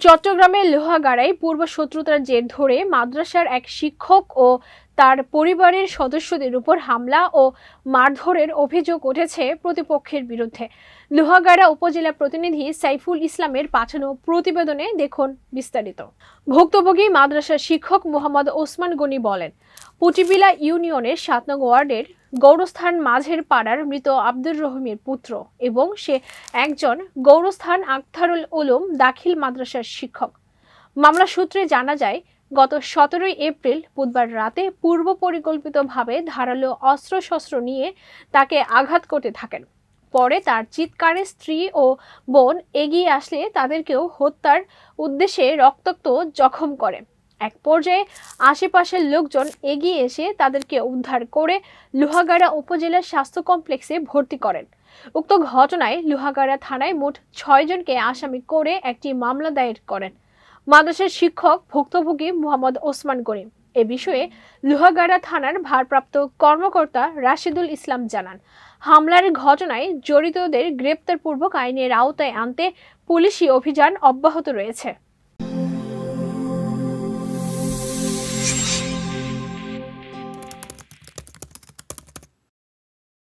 চট্টগ্রামের লোহাগাড়ায় পূর্ব শত্রুতার জের ধরে মাদ্রাসার এক শিক্ষক ও তার পরিবারের সদস্যদের উপর হামলা ও মারধরের অভিযোগ উঠেছে প্রতিপক্ষের বিরুদ্ধে। লোহাগাড়া উপজেলা প্রতিনিধি সাইফুল ইসলামের পাঠানো প্রতিবেদনে দেখুন বিস্তারিত। ভুক্তভোগী মাদ্রাসার শিক্ষক মোহাম্মদ ওসমান গনি বলেন, পুটিবিলা ইউনিয়নের সাত নং ওয়ার্ডের গৌরস্থান মাঝের পাড়ার মৃত আব্দুর রহিমের পুত্র এবং সে একজন গৌরস্থান আখতারুল উলুম দাখিল মাদ্রাসার শিক্ষক। মামলা সূত্রে জানা যায় গত সতেরোই এপ্রিল বুধবার রাতে পূর্ব পরিকল্পিতভাবে ধারালো অস্ত্রশস্ত্র নিয়ে তাকে আঘাত করতে থাকেন। পরে তার চিৎকারে স্ত্রী ও বোন এগিয়ে আসলে তাদেরকেও হত্যার উদ্দেশ্যে রক্তাক্ত জখম করে। এক পর্যায়ে আশেপাশের লোকজন এগিয়ে এসে তাদেরকে উদ্ধার করে লোহাগাড়া উপজেলা স্বাস্থ্য কমপ্লেক্সে ভর্তি করেন। উক্ত ঘটনায় লোহাগাড়া থানায় মোট ছয়জনকে আসামি করে একটি মামলা দায়ের করেন। মাদ্রাসার শিক্ষক ভুক্তভোগী মোহাম্মদ ওসমান করিম। এ বিষয়ে লোহাগাড়া থানার ভারপ্রাপ্ত কর্মকর্তা রাশিদুল ইসলাম জানান, হামলার ঘটনায় জড়িতদের গ্রেপ্তারপূর্বক আইনের আওতায় আনতে পুলিশি অভিযান অব্যাহত রয়েছে।